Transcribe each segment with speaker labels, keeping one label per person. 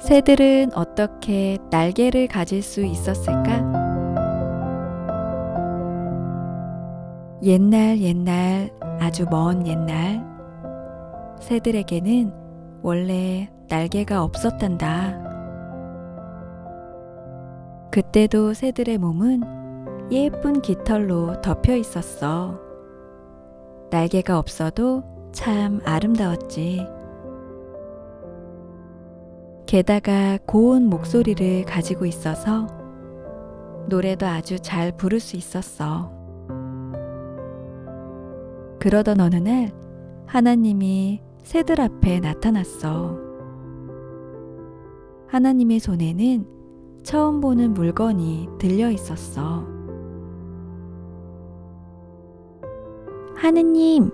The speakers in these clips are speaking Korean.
Speaker 1: 새들은 어떻게 날개를 가질 수 있었을까? 옛날 옛날 아주 먼 옛날 새들에게는 원래 날개가 없었단다. 그때도 새들의 몸은 예쁜 깃털로 덮여 있었어. 날개가 없어도 참 아름다웠지. 게다가 고운 목소리를 가지고 있어서 노래도 아주 잘 부를 수 있었어. 그러던 어느 날 하나님이 새들 앞에 나타났어. 하나님의 손에는 처음 보는 물건이 들려 있었어.
Speaker 2: 하느님,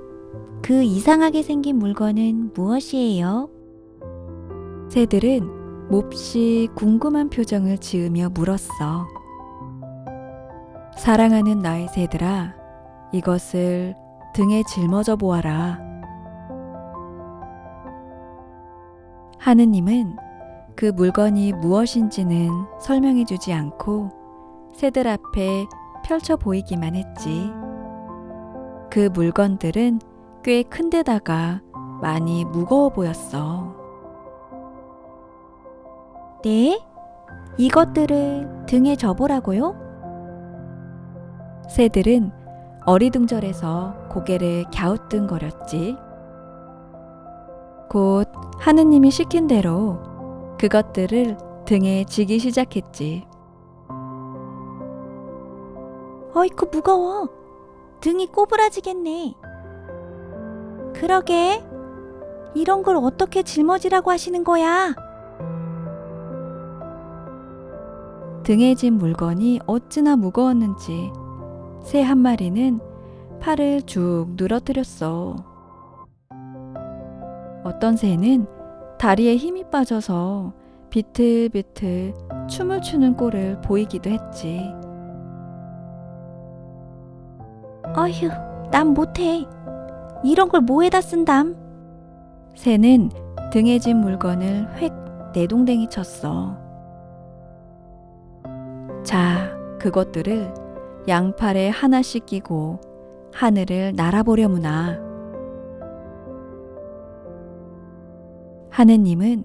Speaker 2: 그 이상하게 생긴 물건은 무엇이에요?
Speaker 1: 새들은 몹시 궁금한 표정을 지으며 물었어. 사랑하는 나의 새들아, 이것을 등에 짊어져 보아라. 하느님은 그 물건이 무엇인지는 설명해 주지 않고 새들 앞에 펼쳐 보이기만 했지. 그 물건들은 꽤 큰데다가 많이 무거워 보였어.
Speaker 2: 네? 이것들을 등에 접으라고요?
Speaker 1: 새들은 어리둥절해서 고개를 갸우뚱거렸지. 곧 하느님이 시킨 대로 그것들을 등에 지기 시작했지.
Speaker 2: 어이쿠, 무거워. 등이 꼬부라지겠네. 그러게. 이런 걸 어떻게 짊어지라고 하시는 거야?
Speaker 1: 등에 진 물건이 어찌나 무거웠는지 새 한 마리는 팔을 쭉 늘어뜨렸어. 어떤 새는 다리에 힘이 빠져서 비틀비틀 춤을 추는 꼴을 보이기도 했지.
Speaker 2: 어휴, 난 못해. 이런 걸 뭐에다 쓴담?
Speaker 1: 새는 등에 진 물건을 획 내동댕이 쳤어. 자, 그것들을 양팔에 하나씩 끼고 하늘을 날아보려무나. 하느님은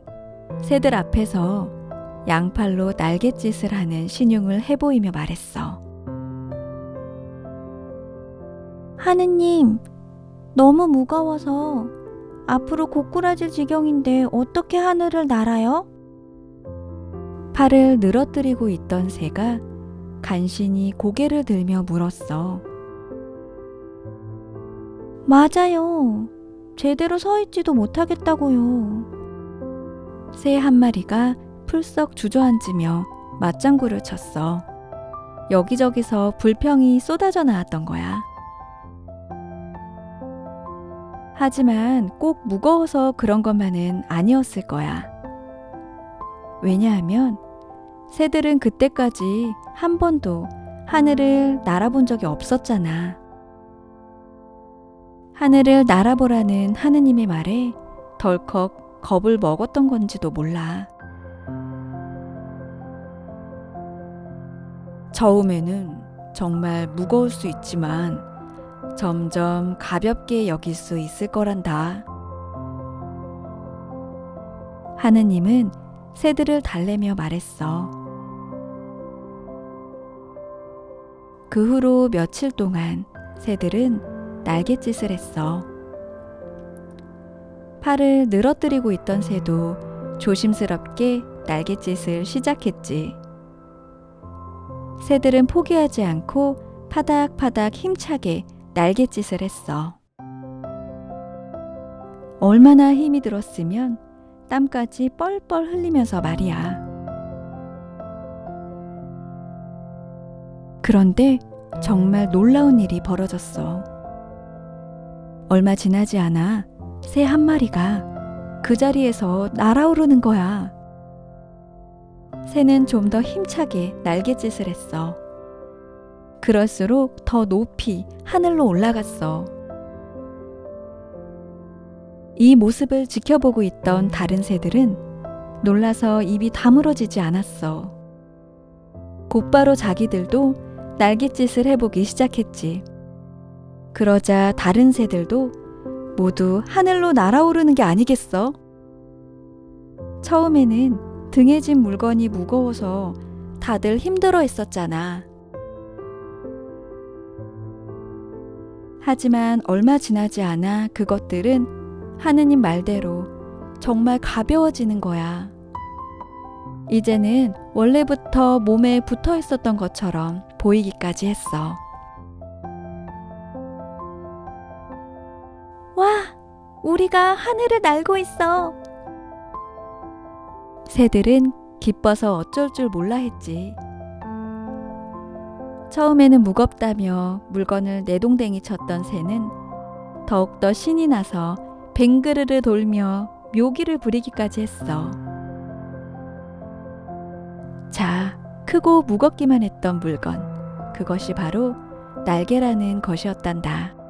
Speaker 1: 새들 앞에서 양팔로 날갯짓을 하는 신용을 해보이며 말했어.
Speaker 2: 하느님, 너무 무거워서 앞으로 고꾸라질 지경인데 어떻게 하늘을 날아요?
Speaker 1: 팔을 늘어뜨리고 있던 새가 간신히 고개를 들며 물었어.
Speaker 2: 맞아요. 제대로 서 있지도 못하겠다고요.
Speaker 1: 새 한 마리가 풀썩 주저앉으며 맞장구를 쳤어. 여기저기서 불평이 쏟아져 나왔던 거야. 하지만 꼭 무거워서 그런 것만은 아니었을 거야. 왜냐하면 새들은 그때까지 한 번도 하늘을 날아본 적이 없었잖아. 하늘을 날아보라는 하느님의 말에 덜컥 겁을 먹었던 건지도 몰라. 처음에는 정말 무거울 수 있지만 점점 가볍게 여길 수 있을 거란다. 하느님은 새들을 달래며 말했어. 그 후로 며칠 동안 새들은 날갯짓을 했어. 팔을 늘어뜨리고 있던 새도 조심스럽게 날갯짓을 시작했지. 새들은 포기하지 않고 파닥파닥 힘차게 날갯짓을 했어. 얼마나 힘이 들었으면 땀까지 뻘뻘 흘리면서 말이야. 그런데 정말 놀라운 일이 벌어졌어. 얼마 지나지 않아 새 한 마리가 그 자리에서 날아오르는 거야. 새는 좀 더 힘차게 날갯짓을 했어. 그럴수록 더 높이 하늘로 올라갔어. 이 모습을 지켜보고 있던 다른 새들은 놀라서 입이 다물어지지 않았어. 곧바로 자기들도 날갯짓을 해보기 시작했지. 그러자 다른 새들도 모두 하늘로 날아오르는 게 아니겠어? 처음에는 등에 진 물건이 무거워서 다들 힘들어 했었잖아. 하지만 얼마 지나지 않아 그것들은 하느님 말대로 정말 가벼워지는 거야. 이제는 원래부터 몸에 붙어 있었던 것처럼 보이기까지 했어.
Speaker 2: 와, 우리가 하늘을 날고 있어.
Speaker 1: 새들은 기뻐서 어쩔 줄 몰라 했지. 처음에는 무겁다며 물건을 내동댕이 쳤던 새는 더욱더 신이 나서 뱅그르르 돌며 묘기를 부리기까지 했어. 자, 크고 무겁기만 했던 물건. 그것이 바로 날개라는 것이었단다.